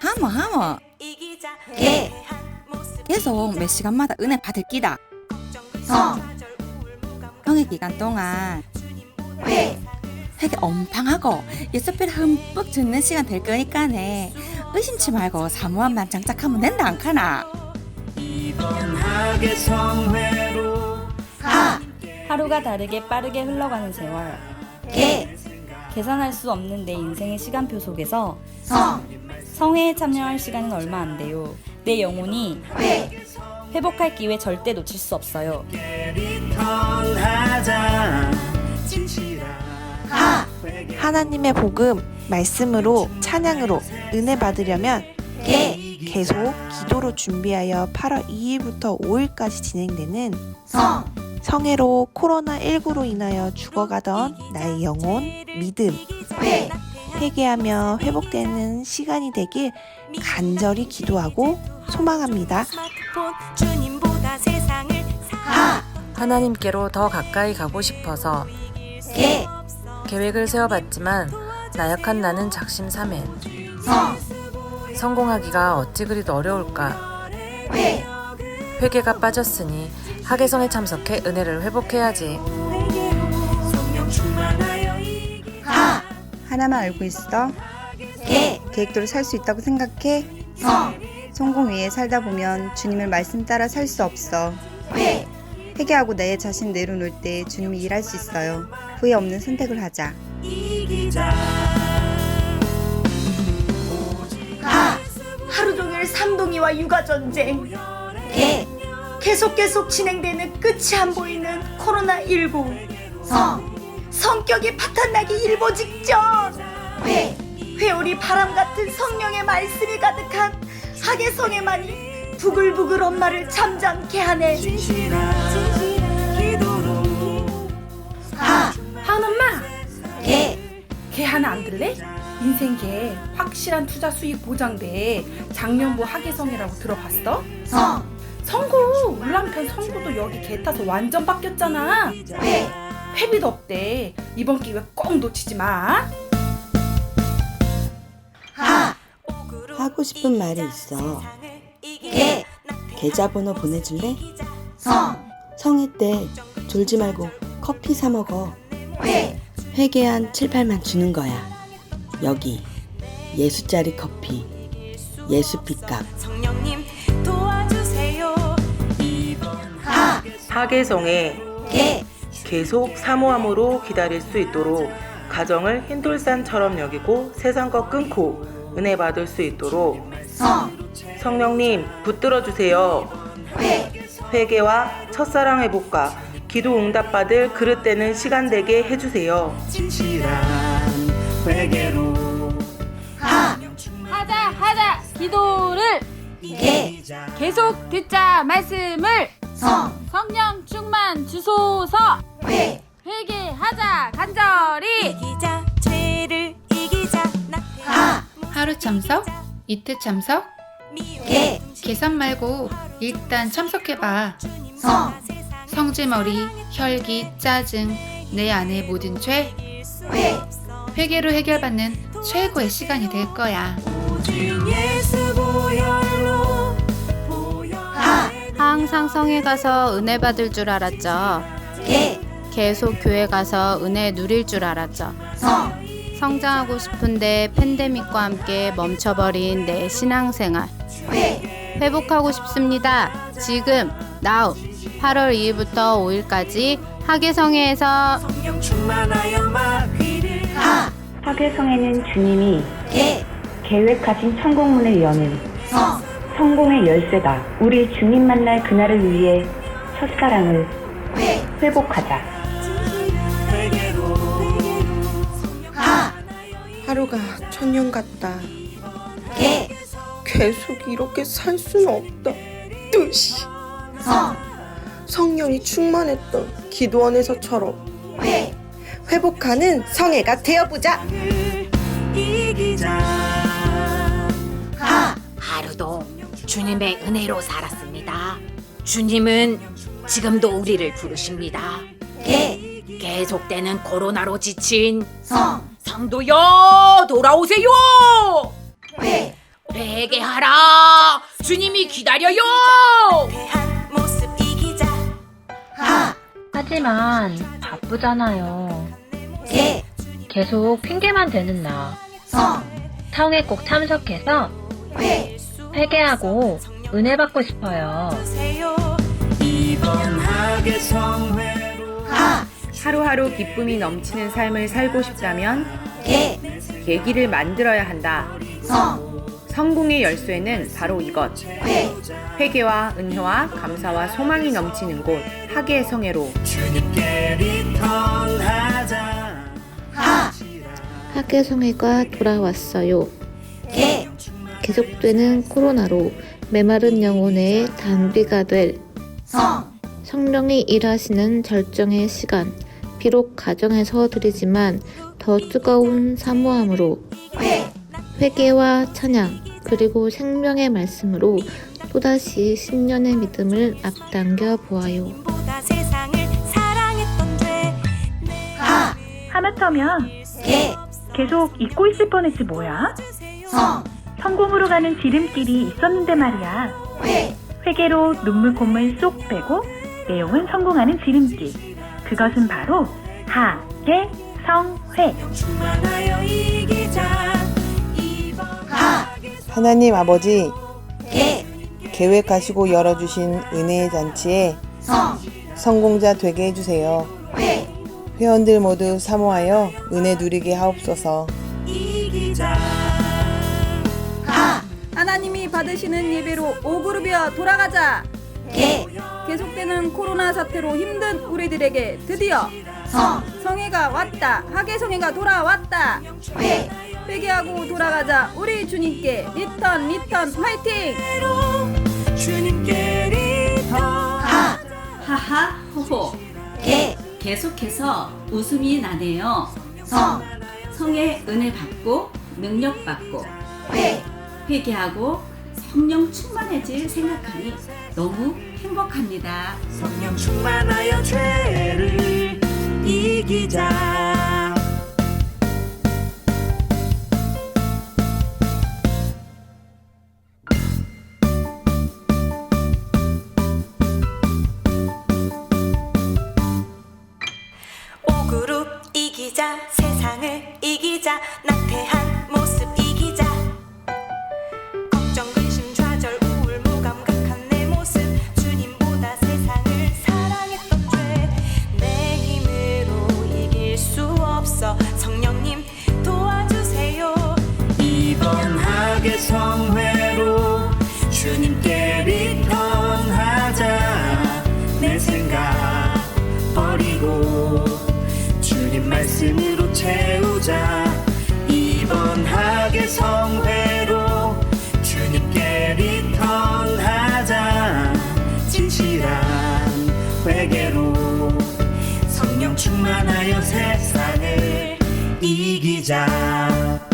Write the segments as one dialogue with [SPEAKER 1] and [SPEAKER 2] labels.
[SPEAKER 1] 하모 하모.
[SPEAKER 2] 개,
[SPEAKER 1] 계속 몇 시간마다 은혜 받을 끼다.
[SPEAKER 2] 성,
[SPEAKER 1] 성의 기간 동안
[SPEAKER 2] 회,
[SPEAKER 1] 회개 엄팡하고 예수필 흠뻑 듣는 시간 될 거니까네. 의심치 말고 사모함만 장착하면 된다 안 카나.
[SPEAKER 2] 가,
[SPEAKER 3] 하루가 다르게 빠르게 흘러가는 세월.
[SPEAKER 2] 개,
[SPEAKER 3] 계산할 수 없는 내 인생의 시간표 속에서
[SPEAKER 2] 성,
[SPEAKER 3] 성회에 참여할 시간은 얼마 안 돼요. 내 영혼이
[SPEAKER 2] 회,
[SPEAKER 3] 회복할 기회 절대 놓칠 수 없어요.
[SPEAKER 4] 진실한
[SPEAKER 2] 가,
[SPEAKER 5] 하나님의 복음 말씀으로 찬양으로 은혜 받으려면
[SPEAKER 2] 개,
[SPEAKER 5] 계속 기도로 준비하여 8월 2일부터 5일까지 진행되는
[SPEAKER 2] 성,
[SPEAKER 5] 성회로 코로나19로 인하여 죽어가던 나의 영혼, 믿음,
[SPEAKER 2] 회,
[SPEAKER 5] 회개하며 회복되는 시간이 되길 간절히 기도하고 소망합니다.
[SPEAKER 2] 가,
[SPEAKER 6] 하나님께로 더 가까이 가고 싶어서
[SPEAKER 2] 개,
[SPEAKER 6] 계획을 세워봤지만 나약한 나는 작심삼일.
[SPEAKER 2] 성,
[SPEAKER 6] 성공하기가 어찌 그리도 어려울까.
[SPEAKER 2] 회,
[SPEAKER 6] 회개가 빠졌으니 하계성에 참석해 은혜를 회복해야지.
[SPEAKER 7] 하나만 알고 있어.
[SPEAKER 2] 개,
[SPEAKER 7] 계획대로 살 수 있다고 생각해.
[SPEAKER 2] 성,
[SPEAKER 7] 성공 위에 살다 보면 주님의 말씀 따라 살 수 없어.
[SPEAKER 2] 회,
[SPEAKER 7] 회개하고 내 자신 내려놓을 때 주님이 일할 수 있어요. 후회 없는 선택을 하자.
[SPEAKER 2] 가,
[SPEAKER 8] 하루 종일 삼동이와 육아 전쟁,
[SPEAKER 2] 개,
[SPEAKER 8] 계속 계속 진행되는 끝이 안 보이는 코로나 19,
[SPEAKER 2] 성,
[SPEAKER 8] 성격이 파탄나기 일보 직전,
[SPEAKER 2] 회,
[SPEAKER 8] 회오리 바람 같은 성령의 말씀이 가득한 하계성에만이 부글부글 엄마를 잠잠케 하네.
[SPEAKER 2] 가,
[SPEAKER 8] 한엄마,
[SPEAKER 2] 개,
[SPEAKER 9] 개 하나 안 들래? 인생 개. 확실한 투자 수익 보장돼. 작년부 하계성이라고 들어봤어?
[SPEAKER 2] 성,
[SPEAKER 9] 성구. 울랑편 성구도 여기 개 타서 완전 바뀌었잖아.
[SPEAKER 2] 회,
[SPEAKER 9] 회비도 없대 이번 기회 꼭 놓치지 마
[SPEAKER 2] 가,
[SPEAKER 10] 하고 싶은 말이 있어.
[SPEAKER 2] 개,
[SPEAKER 10] 계좌번호 보내줄래?
[SPEAKER 2] 성,
[SPEAKER 10] 성회 때 졸지 말고 커피 사 먹어.
[SPEAKER 2] 회,
[SPEAKER 10] 회계 한 7, 8만 주는 거야. 여기 예수짜리 커피. 예수 빚값.
[SPEAKER 2] 가,
[SPEAKER 11] 하계성에
[SPEAKER 2] 개,
[SPEAKER 11] 계속 사모함으로 기다릴 수 있도록 가정을 흰돌산처럼 여기고 세상 것 끊고 은혜 받을 수 있도록.
[SPEAKER 2] 성,
[SPEAKER 11] 성령님 붙들어 주세요.
[SPEAKER 2] 회,
[SPEAKER 11] 회개와 첫사랑 회복과 기도 응답 받을 그릇 되는 시간 되게 해주세요.
[SPEAKER 4] 진실한 회개로
[SPEAKER 2] 가,
[SPEAKER 12] 하자 하자. 기도를
[SPEAKER 2] 개,
[SPEAKER 12] 계속 듣자 말씀을
[SPEAKER 2] 성,
[SPEAKER 12] 성령 충만 주소서.
[SPEAKER 2] 회,
[SPEAKER 12] 회개하자 간절히.
[SPEAKER 2] 가,
[SPEAKER 13] 하루 참석? 이틀 참석?
[SPEAKER 2] 개,
[SPEAKER 13] 계산 말고 일단 참석해봐.
[SPEAKER 2] 성,
[SPEAKER 13] 성질머리, 혈기, 짜증, 내 안의 모든 죄,
[SPEAKER 2] 회,
[SPEAKER 13] 회개로 해결받는 최고의 시간이 될 거야.
[SPEAKER 2] 가,
[SPEAKER 12] 항상 성에 가서 은혜 받을 줄 알았죠?
[SPEAKER 2] 개,
[SPEAKER 12] 계속 교회 가서 은혜 누릴 줄 알았죠?
[SPEAKER 2] 성,
[SPEAKER 12] 성장하고 싶은데 팬데믹과 함께 멈춰버린 내 신앙생활.
[SPEAKER 2] 회,
[SPEAKER 12] 회복하고 싶습니다. 지금 now 8월 2일부터 5일까지 하계성회에서
[SPEAKER 4] 성령 충만하여 마귀를
[SPEAKER 2] 가,
[SPEAKER 7] 하계성에는 주님이
[SPEAKER 2] 개,
[SPEAKER 7] 계획하신 천국문을 여는
[SPEAKER 2] 성,
[SPEAKER 7] 성공의 열쇠다. 우리 주님 만날 그날을 위해 첫사랑을
[SPEAKER 2] 회,
[SPEAKER 7] 회복하자.
[SPEAKER 5] 하루가 천년 같다.
[SPEAKER 2] 개,
[SPEAKER 5] 계속 이렇게 살 수는 없다. 으씨.
[SPEAKER 2] 성,
[SPEAKER 5] 성령이 충만했던 기도원에서처럼
[SPEAKER 2] 회,
[SPEAKER 5] 회복하는 성회가 되어보자.
[SPEAKER 4] 이기자
[SPEAKER 8] 아,
[SPEAKER 2] 가,
[SPEAKER 12] 하루도 주님의 은혜로 살았습니다. 주님은 지금도 우리를 부르십니다.
[SPEAKER 2] 개,
[SPEAKER 12] 계속되는 코로나로 지친
[SPEAKER 2] 성,
[SPEAKER 12] 성도여 돌아오세요.
[SPEAKER 2] 회,
[SPEAKER 14] 회개하라. 주님이 기다려요.
[SPEAKER 15] 모습 이기자 하
[SPEAKER 16] 하지만 바쁘잖아요.
[SPEAKER 15] 개
[SPEAKER 16] 계속 핑계만 대는 나.
[SPEAKER 15] 성
[SPEAKER 16] 성에 꼭 참석해서
[SPEAKER 15] 회
[SPEAKER 16] 회개하고 은혜 받고 싶어요.
[SPEAKER 15] 하!
[SPEAKER 13] 하루하루 기쁨이 넘치는 삶을 살고 싶다면
[SPEAKER 15] 개.
[SPEAKER 13] 계기를 만들어야 한다.
[SPEAKER 15] 성.
[SPEAKER 13] 성공의 열쇠는 바로 이것.
[SPEAKER 15] 회.
[SPEAKER 13] 회개와 은혜와 감사와 소망이 넘치는 곳 하계의 성회로.
[SPEAKER 17] 하
[SPEAKER 18] 학예성회가 돌아왔어요.
[SPEAKER 15] 개
[SPEAKER 18] 계속되는 코로나로 메마른 영혼의 단비가 될
[SPEAKER 15] 성
[SPEAKER 18] 성령이 일하시는 절정의 시간. 비록 가정에서 드리지만 더 뜨거운 사모함으로
[SPEAKER 15] 회
[SPEAKER 18] 회개와 찬양 그리고 생명의 말씀으로 또다시 10년의 믿음을 앞당겨 보아요.
[SPEAKER 15] 죄하
[SPEAKER 19] 하마터면
[SPEAKER 15] 개
[SPEAKER 19] 계속 잊고 있을 뻔했지 뭐야?
[SPEAKER 15] 성
[SPEAKER 19] 성공으로 가는 지름길이 있었는데 말이야.
[SPEAKER 15] 회
[SPEAKER 19] 회계로 눈물 콧물 쏙 빼고 내용은 성공하는 지름길. 그것은 바로 하계성회.
[SPEAKER 17] 하
[SPEAKER 5] 하나님 아버지
[SPEAKER 15] 개
[SPEAKER 5] 계획하시고 열어주신 은혜의 잔치에
[SPEAKER 15] 성
[SPEAKER 5] 성공자 되게 해주세요.
[SPEAKER 15] 회
[SPEAKER 5] 회원들 모두 사모하여 은혜 누리게 하옵소서.
[SPEAKER 19] 하나님이 받으시는 예배로 오그룹이여 돌아가자.
[SPEAKER 15] 개
[SPEAKER 19] 계속되는 코로나 사태로 힘든 우리들에게 드디어
[SPEAKER 15] 성
[SPEAKER 19] 성회가 왔다. 하계 성회가 돌아왔다.
[SPEAKER 15] 회
[SPEAKER 19] 회개하고 돌아가자. 우리 주님께 리턴 리턴 화이팅!
[SPEAKER 17] 주님께 리턴
[SPEAKER 15] 하
[SPEAKER 20] 하하 호호.
[SPEAKER 15] 개
[SPEAKER 20] 계속해서 웃음이 나네요.
[SPEAKER 15] 성
[SPEAKER 20] 성의 은혜 받고 능력 받고
[SPEAKER 15] 회
[SPEAKER 20] 회개하고 성령 충만해질 생각하니 너무 행복합니다.
[SPEAKER 17] 성령 충만하여 죄를 이기자
[SPEAKER 15] 오그룹 이기자 세상을 이기자 나태한
[SPEAKER 17] 주님께 리턴하자. 내 생각 버리고 주님 말씀으로 채우자. 이번 학의 성회로 주님께 리턴하자. 진실한 회개로 성령 충만하여 세상을 이기자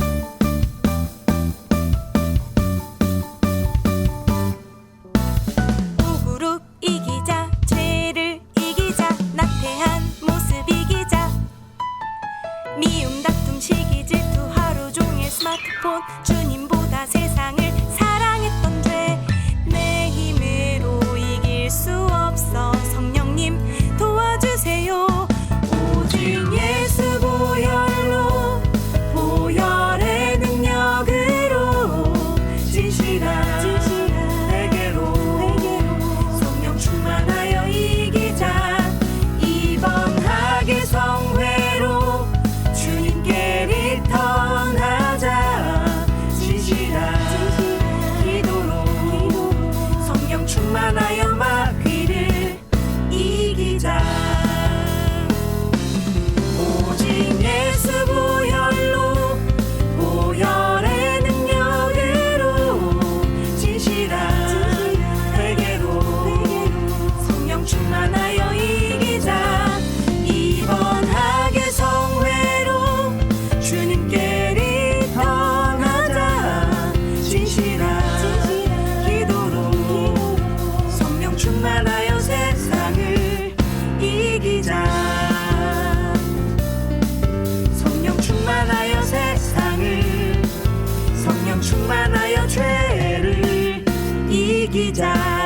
[SPEAKER 15] 미움 다툼 시기 질투 하루 종일 스마트폰 주님보다 세상을 사랑했던 죄 내 힘으로 이길 수 없어. 성령님 도와주세요. 오직 예수 보혈로 보혈의 능력으로 진실한 성령 충만하여 죄를 이기자.